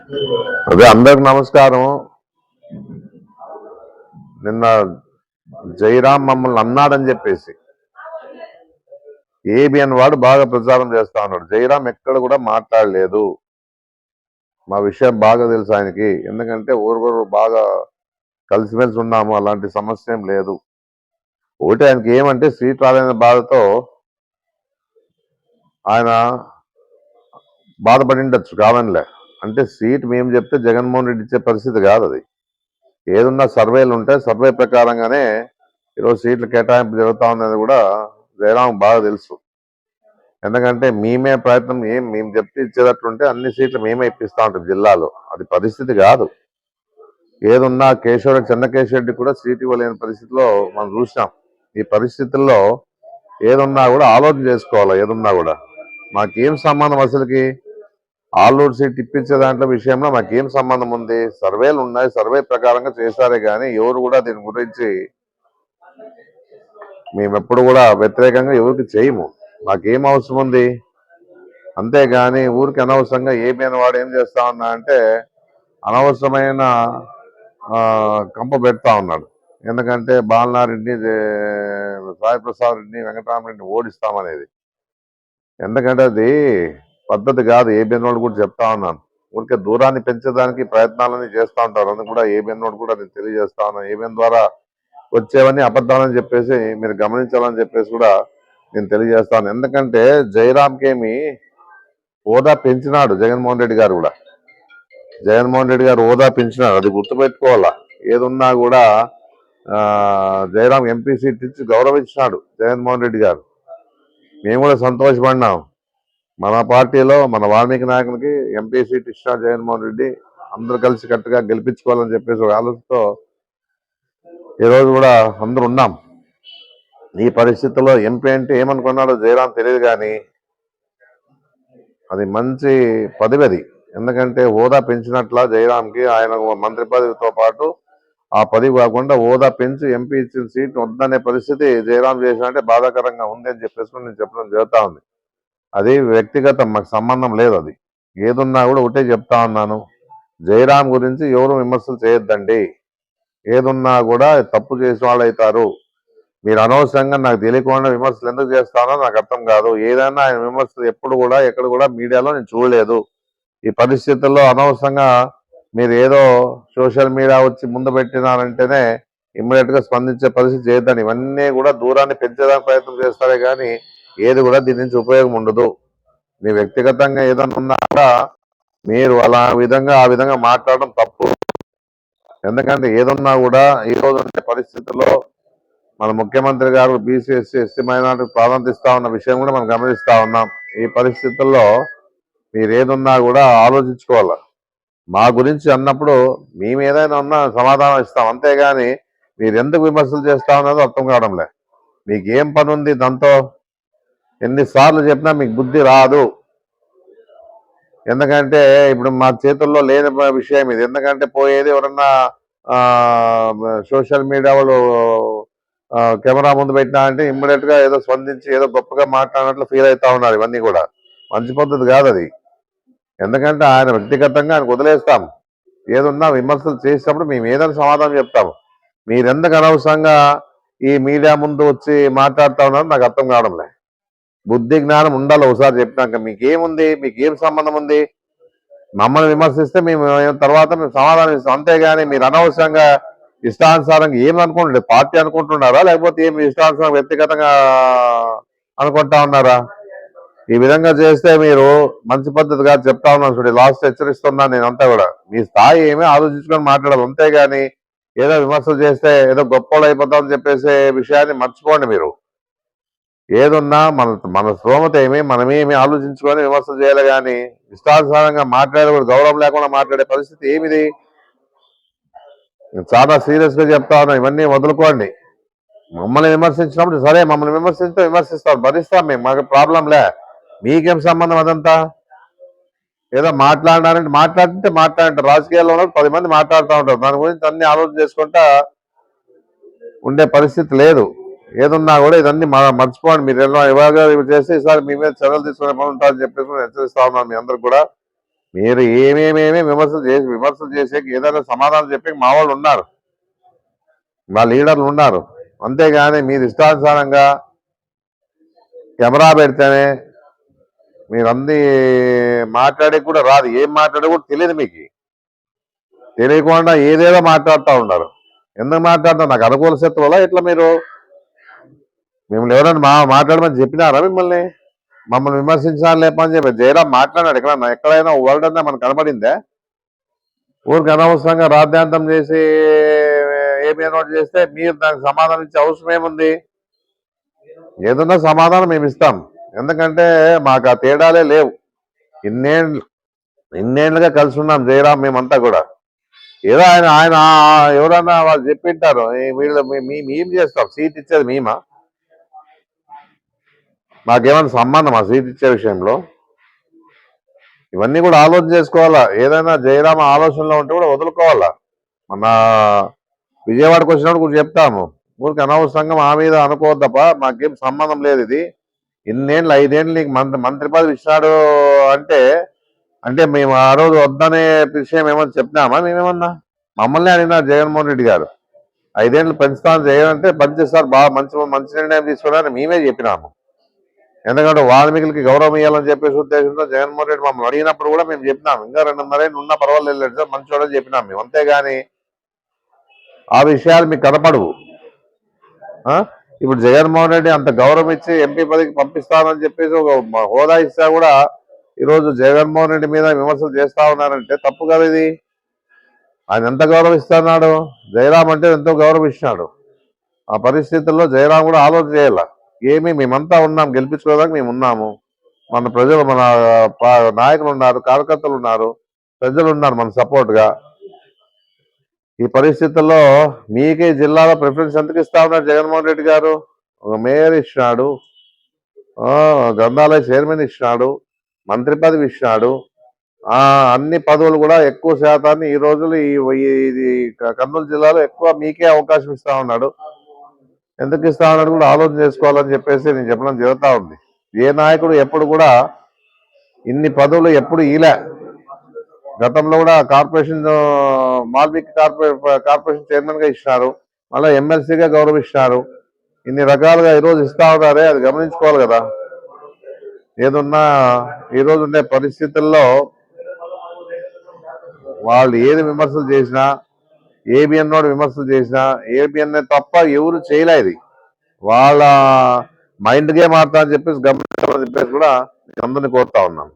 అదే అందరికి నమస్కారం. నిన్న జైరామ్ మమ్మల్ని అన్నాడని చెప్పేసి. ఏబిఎన్ వాడు బాగా ప్రచారం చేస్తా ఉన్నాడు. జైరామ్ ఎక్కడ కూడా మాట్లాడలేదు. మా విషయం బాగా తెలుసు ఆయనకి. ఎందుకంటే ఊరు బాగా కలిసిమెలిసి ఉన్నాము. అలాంటి సమస్య ఏం లేదు. ఒకటి ఆయనకి ఏమంటే సీట్ రాలేని బాధతో ఆయన బాధపడి ఉండొచ్చు. కావనిలే అంటే సీట్ మేము చెప్తే జగన్మోహన్ రెడ్డి ఇచ్చే పరిస్థితి కాదు అది. ఏదున్నా సర్వేలు ఉంటాయి సర్వే ప్రకారంగానే ఈరోజు సీట్ల కేటాయింపు జరుగుతూ ఉందనేది కూడా జయరాం బాగా తెలుసు. ఎందుకంటే మేమే ప్రయత్నం ఏం మేము చెప్తే ఇచ్చేటట్లుంటే అన్ని సీట్లు మేమే ఇప్పిస్తూ ఉంటాం జిల్లాలో. అది పరిస్థితి కాదు. ఏదున్నా కేశవ చెన్న రెడ్డి కూడా సీట్ ఇవ్వలేని పరిస్థితిలో మనం చూసాం ఈ పరిస్థితుల్లో ఏదున్నా కూడా ఆలోచన చేసుకోవాలి ఏదున్నా కూడా? మాకేం సంబంధం అసలుకి? ఆల్లూరు సీట్ ఇప్పించే దాంట్లో విషయంలో మాకేం సంబంధం ఉంది? సర్వేలు ఉన్నాయి సర్వే ప్రకారంగా చేశారే కానీ ఎవరు కూడా దీని గురించి మేము ఎప్పుడు కూడా వ్యతిరేకంగా ఎవరికి చేయము. మాకేం అవసరం ఉంది? అంతేగాని ఊరికి అనవసరంగా ఏమైనా వాడు ఏం చేస్తా ఉన్నా అంటే అనవసరమైన కంప పెడతా ఉన్నాడు. ఎందుకంటే బాలనారెడ్డిని సాయిప్రసాద్ రెడ్డిని వెంకటరామరెడ్డిని ఓడిస్తామనేది. ఎందుకంటే అది పద్ధతి కాదు ఏ బెన్నోడు కూడా చెప్తా ఉన్నాను. ఊరికే దూరాన్ని పెంచడానికి ప్రయత్నాలని చేస్తూ ఉంటారు. అందుకు కూడా ఏ బెన్నోడు కూడా నేను తెలియజేస్తా ఉన్నాను. ఏబిఎన్ ద్వారా వచ్చేవన్నీ అబద్ధాలని చెప్పేసి మీరు గమనించాలని చెప్పేసి కూడా నేను తెలియజేస్తాను ఎందుకంటే జయరామ్కేమి హోదా పెంచినాడు జగన్మోహన్ రెడ్డి గారు కూడా. జగన్మోహన్ రెడ్డి గారు హోదా పెంచినాడు. అది గుర్తుపెట్టుకోవాలా? ఏదున్నా కూడా ఆ, జయరాం ఎంపీ సీట్ ఇచ్చి గౌరవించినాడు జగన్మోహన్ రెడ్డి గారు. మేము కూడా సంతోషపడినాం. మన పార్టీలో మన వాల్మీకి నాయకునికి ఎంపీ సీట్ ఇష్టా జగన్మోహన్ రెడ్డి అందరూ కలిసి కట్టుగా గెలిపించుకోవాలని చెప్పేసి ఒక ఆలోచనతో ఈరోజు కూడా అందరూ ఉన్నాం. ఈ పరిస్థితుల్లో ఎంపీ అంటే ఏమనుకున్నాడో జయరాం తెలియదు కానీ అది మంచి పదవి అది ఎందుకంటే హోదా పెంచినట్ల జయరాంకి ఆయన మంత్రి పదవితో పాటు ఆ పదవి కాకుండా హోదా పెంచి ఎంపీ ఇచ్చిన సీట్ వద్దనే పరిస్థితి జయరాం చేసినట్టే బాధాకరంగా ఉంది అని చెప్పేసి నేను చెప్పడం జరుగుతా ఉంది. అది వ్యక్తిగతం మాకు సంబంధం లేదు అది. ఏదున్నా కూడా ఒకటే చెప్తా ఉన్నాను. జయరాం గురించి ఎవరు విమర్శలు చేయొద్దండి. ఏదున్నా కూడా తప్పు చేసిన వాళ్ళు అవుతారు మీరు అనవసరంగా నాకు తెలియకుండా విమర్శలు ఎందుకు చేస్తానో నాకు అర్థం కాదు. ఏదైనా ఆయన విమర్శలు ఎప్పుడు కూడా ఎక్కడ కూడా మీడియాలో నేను చూడలేదు. ఈ పరిస్థితుల్లో అనవసరంగా మీరు ఏదో సోషల్ మీడియా వచ్చి ముందు పెట్టినారంటేనే ఇమ్మీడియట్గా స్పందించే పరిస్థితి చేయొద్దని ఇవన్నీ కూడా దూరాన్ని పెంచేదానికి ప్రయత్నం చేస్తారే కానీ ఏది కూడా దీని నుంచి ఉపయోగం ఉండదు. మీ వ్యక్తిగతంగా ఏదైనా ఉన్నా కూడా మీరు అలా విధంగా ఆ విధంగా మాట్లాడడం తప్పు. ఎందుకంటే ఏదున్నా కూడా ఈ రోజు ఉండే పరిస్థితుల్లో మన ముఖ్యమంత్రి గారు బీసీ ఎస్సీ ఎస్సీ మైనార్టీ ప్రాధాన్యత ఇస్తా ఉన్న విషయం కూడా మనం గమనిస్తా ఉన్నాం. ఈ పరిస్థితుల్లో మీరు ఏదున్నా కూడా ఆలోచించుకోవాలి. మా గురించి అన్నప్పుడు మేము ఏదైనా ఉన్నా సమాధానం ఇస్తాం. అంతేగాని మీరు ఎందుకు విమర్శలు చేస్తా ఉన్నదో అర్థం కావడంలే. మీకు ఏం పని ఉంది దాంతో? ఎన్నిసార్లు చెప్పినా మీకు బుద్ధి రాదు. ఎందుకంటే ఇప్పుడు మా చేతుల్లో లేని విషయం ఇది. ఎందుకంటే పోయేది ఎవరన్నా సోషల్ మీడియా వాళ్ళు కెమెరా ముందు పెట్టినా అంటే ఇమ్మీడియట్గా ఏదో స్పందించి ఏదో గొప్పగా మాట్లాడినట్లు ఫీల్ అవుతా ఉన్నారు ఇవన్నీ కూడా. మంచి పద్ధతి కాదు అది. ఎందుకంటే ఆయన వ్యక్తిగతంగా ఆయన వదిలేస్తాం. ఏదున్నా విమర్శలు చేసినప్పుడు మేము ఏదైనా సమాధానం చెప్తాము మీరెందుకు అనవసరంగా ఈ మీడియా ముందు వచ్చి మాట్లాడుతా ఉన్నారో నాకు అర్థం కావడంలే. బుద్ధి జ్ఞానం ఉండాలి ఒకసారి చెప్పినాక. మీకేముంది? మీకు ఏం సంబంధం ఉంది? మమ్మల్ని విమర్శిస్తే మేము తర్వాత మేము సమాధానం ఇస్తాం. అంతేగాని మీరు అనవసరంగా ఇష్టానుసారంగా ఏం అనుకుంటుండే పార్టీ అనుకుంటున్నారా? లేకపోతే ఏమి ఇష్టానుసారం వ్యక్తిగతంగా అనుకుంటా ఉన్నారా? ఈ విధంగా చేస్తే మీరు మంచి పద్ధతిగా చెప్తా ఉన్నాను చూడండి లాస్ట్ హెచ్చరిస్తున్నాను నేను అంతా కూడా. మీ స్థాయి ఏమీ ఆలోచించుకొని మాట్లాడాలి అంతేగాని ఏదో విమర్శలు చేస్తే ఏదో గొప్పలు అయిపోతామని చెప్పేసే విషయాన్ని మర్చిపోండి మీరు. ఏదున్నా మన మన స్తోమత ఏమి మనమేమి ఆలోచించుకొని విమర్శ చేయాలి కానీ ఇష్టానుసారంగా మాట్లాడే గౌరవం లేకుండా మాట్లాడే పరిస్థితి ఏమిది? చాలా సీరియస్గా చెప్తా ఉన్నా ఇవన్నీ వదులుకోండి. మమ్మల్ని విమర్శించినప్పుడు సరే మమ్మల్ని విమర్శిస్తే విమర్శిస్తాం భరిస్తాం మేము మాకు ప్రాబ్లం లే. మీకేం సంబంధం అదంతా? ఏదో మాట్లాడాలంటే మాట్లాడితే మాట్లాడంటారు రాజకీయాల్లో ఉన్న పది మంది మాట్లాడుతూ ఉంటారు దాని గురించి అన్ని ఆలోచన చేసుకుంటా ఉండే పరిస్థితి లేదు. ఏదున్నా కూడా ఇదన్నీ మర్చిపోండి. మీరు ఎన్నో ఇవాళ చేస్తే ఈసారి మీ మీద చర్యలు తీసుకునే పని ఉంటారని చెప్పేసి నేను హెచ్చరిస్తా ఉన్నాను మీ అందరికి కూడా. మీరు ఏమేమేమి విమర్శలు చేసి విమర్శలు చేసే ఏదైనా సమాధానం చెప్పి మా వాళ్ళు ఉన్నారు. మా లీడర్లు ఉన్నారు. అంతేగాని మీరు ఇష్టానుసారంగా కెమెరా పెడితేనే మీరు మాట్లాడే కూడా రాదు. ఏం మాట్లాడే కూడా తెలియదు మీకు. తెలియకుండా ఏదేదో మాట్లాడుతూ ఉన్నారు. ఎందుకు మాట్లాడతారు నాకు అనుకూల శత్రువులా ఇట్లా మీరు మిమ్మల్ని ఎవరైనా మా మాట్లాడమని చెప్పినారా మిమ్మల్ని? మమ్మల్ని విమర్శించాలి లేపని చెప్పి జయరామ్ మాట్లాడాడు ఎక్కడన్నా ఎక్కడైనా వరల్డ్ అంతా మనకు కనబడిందే? ఊరికి అనవసరంగా రాద్యాంతం చేసి ఏమి నోట్ చేస్తే మీరు దానికి సమాధానం ఇచ్చే అవసరం ఏముంది? ఏదన్నా సమాధానం మేము ఇస్తాం. ఎందుకంటే మాకు ఆ తేడాలే లేవు. ఇన్నేళ్ళు ఇన్నేళ్ళుగా కలిసి ఉన్నాం జయరామ్ మేమంతా కూడా. ఏదో ఆయన ఆయన ఎవరన్నా వాళ్ళు చెప్పింటారు వీళ్ళు మేము ఏం చేస్తాం. సీట్ ఇచ్చేది మేమా? మాకేమైనా సంబంధం ఆ సీట్ ఇచ్చే విషయంలో? ఇవన్నీ కూడా ఆలోచన చేసుకోవాలా? ఏదైనా జయరామ ఆలోచనలో ఉంటే కూడా వదులుకోవాలా? మన విజయవాడకు వచ్చినప్పుడు కూడా చెప్తాము. ఊరికి అనవసరంగా మా మీద అనుకోవద్దప్ప మాకేం సంబంధం లేదు ఇది. ఇన్నేళ్ళు ఐదేళ్ళు నీకు మంత్రి మంత్రి పదవి ఇచ్చినాడు అంటే అంటే మేము ఆ రోజు వద్దనే విషయం ఏమన్నా చెప్పినామా మేమేమన్నా? మమ్మల్ని అడిగినారు జగన్మోహన్ రెడ్డి గారు. ఐదేళ్ళు పెంచుతాను చేయాలంటే పనిచేస్తారు బాగా మంచి మంచి నిర్ణయం తీసుకున్నారని మేమే చెప్పినాము. ఎందుకంటే వాల్మీకులకి గౌరవం ఇవ్వాలని చెప్పేసి ఉద్దేశంతో జగన్మోహన్ రెడ్డి మమ్మల్ని అడిగినప్పుడు కూడా మేము చెప్పినాం. ఇంకా రెండున్నర ఉన్నా పర్వాలేదు లేదు సార్ మంచోడని చెప్పినాం మేము. అంతేగాని ఆ విషయాలు మీకు కనపడవు. ఆ? ఇప్పుడు జగన్మోహన్ రెడ్డి అంత గౌరవం ఇచ్చి ఎంపీ పదవికి పంపిస్తానని చెప్పేసి ఒక హోదా ఇస్తా కూడా ఈరోజు జగన్మోహన్ రెడ్డి మీద విమర్శలు చేస్తా ఉన్నారంటే తప్పు కదా ఇది. ఆయన ఎంత గౌరవిస్తున్నాడు జయరాం అంటే ఎంతో గౌరవిస్తున్నాడు ఆ పరిస్థితుల్లో జయరాం కూడా ఆలోచన చేయాల. ఏమి మేమంతా ఉన్నాం గెలిపించుకోవడానికి మేము ఉన్నాము. మన ప్రజలు మన పా- నాయకులు ఉన్నారు కార్యకర్తలు ఉన్నారు ప్రజలు ఉన్నారు మన సపోర్ట్గా. ఈ పరిస్థితుల్లో మీకే జిల్లాలో ప్రిఫరెన్స్ ఎందుకు ఇస్తా ఉన్నారు జగన్మోహన్ రెడ్డి గారు? ఒక మేయర్ ఇచ్చినాడు. గ్రంథాలయ చైర్మన్ ఇచ్చినాడు. మంత్రి పదవి ఇచ్చినాడు. అన్ని పదవులు కూడా ఎక్కువ శాతాన్ని ఈ రోజులు ఈ ఈ- ఇది కర్నూలు జిల్లాలో ఎక్కువ మీకే అవకాశం ఇస్తా ఉన్నాడు. ఎందుకు ఇస్తామని కూడా ఆలోచన చేసుకోవాలని చెప్పేసి నేను చెప్పడం జరుగుతూ ఉంది. ఏ నాయకుడు ఎప్పుడు కూడా ఇన్ని పదవులు ఎప్పుడు ఈలే. గతంలో కూడా కార్పొరేషన్ మాల్విక్ కార్పొరే కార్పొరేషన్ చైర్మన్గా ఇచ్చినారు. మళ్ళీ ఎమ్మెల్సీగా గౌరవిస్తున్నారు ఇన్ని రకాలుగా ఈరోజు ఇస్తా ఉన్నారే అది గమనించుకోవాలి కదా. ఏదున్నా ఈ రోజు ఉండే పరిస్థితుల్లో వాళ్ళు ఏది విమర్శలు చేసినా ఏబిఎన్ నోడు విమర్శలు చేసినా ఏబిఎన్ తప్ప ఎవరు చేయలేదు వాళ్ళ మైండ్ గేమ్ ఆడతా అని చెప్పేసి గమనించాలని చెప్పేసి కూడా అందరినీ కోరుతా ఉన్నాను